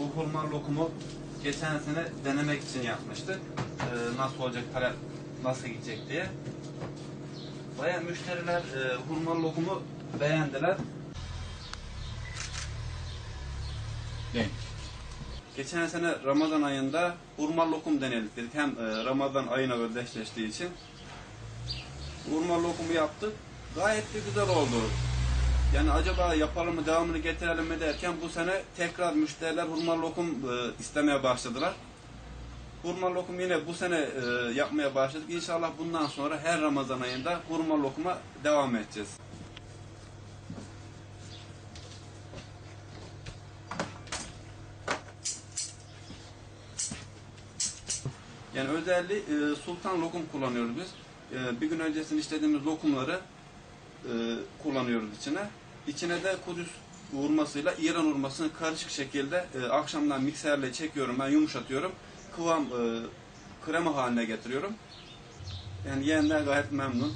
bu hurma lokumu geçen sene denemek için yapmıştık. Ee, nasıl olacak, talep nasıl gidecek diye. Baya müşteriler e, hurma lokumu beğendiler. Ne? Geçen sene Ramazan ayında hurma lokum denedik dedik. Hem e, Ramazan ayına özdeşleştiği için. Hurma lokumu yaptık. Gayet de güzel oldu. Yani acaba yapalım mı, devamını getirelim mi derken bu sene tekrar müşteriler hurma lokum e, istemeye başladılar. Hurma lokum yine bu sene e, yapmaya başladık. İnşallah bundan sonra her Ramazan ayında hurma lokuma devam edeceğiz. Yani özelliği e, sultan lokum kullanıyoruz biz. E, bir gün öncesinde işlediğimiz lokumları e, kullanıyoruz içine. İçine de Kudüs vurmasıyla İran vurmasını karışık şekilde e, akşamdan mikserle çekiyorum ben yumuşatıyorum. Kıvam e, krema haline getiriyorum. Yani yiyenler gayet memnun.